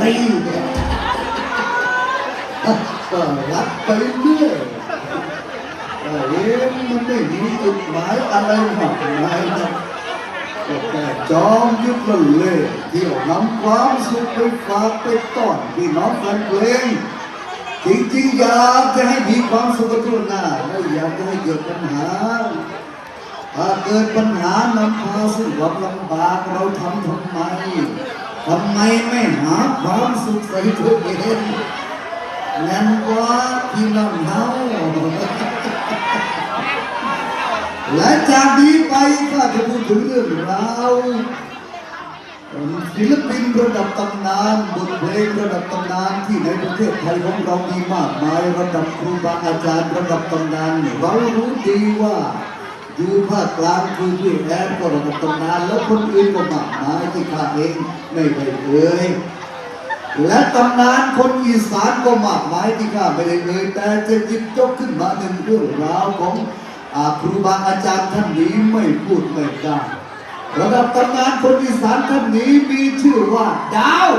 รีเนี่ยก็รับไปเรื่อยเอ๊ะมันไม่มีจุดหมายอะไรมากมายนะก็แค่จอมยุทธละเล่เที่ยวนำความสุขไปฝากไปต้อนพี่น้องแฟนเพลงจริงๆอยากจะให้มีความสุขกันทั่วหน้าไม่อยากจะให้เกิดปัญหาถ้าเกิดปัญหานำพาซึ่งความลำบากเราทำทำไม ทำไมไม่หาความสุขใส่ตัวเองนั่นว่าพี่น้องเฮาและจากนี้ไปก็จะพูดถึงเรื่องราวศิลปินระดับตำนานบทเพลงระดับตำนานที่ในประเทศไทยของเรามีมากมายระดับครูบาอาจารย์ระดับตำนานเรารู้ดีว่า อยู่ภาคกลางคือพี่แอนก็ระดับตำนานแล้วคนอื่นก็มากมายที่ข้าเองไม่ได้เอ่ยและตำนานคนอีสานก็มากมายที่ข้าไม่ได้เอ่ยแต่จะหยิบยกขึ้นมาหนึ่งเรื่องราวของอครูบาอาจารย์ท่านนี้ไม่พูดไม่ได้ระดับตำนานคนอีสานท่านนี้มีชื่อว่าดาว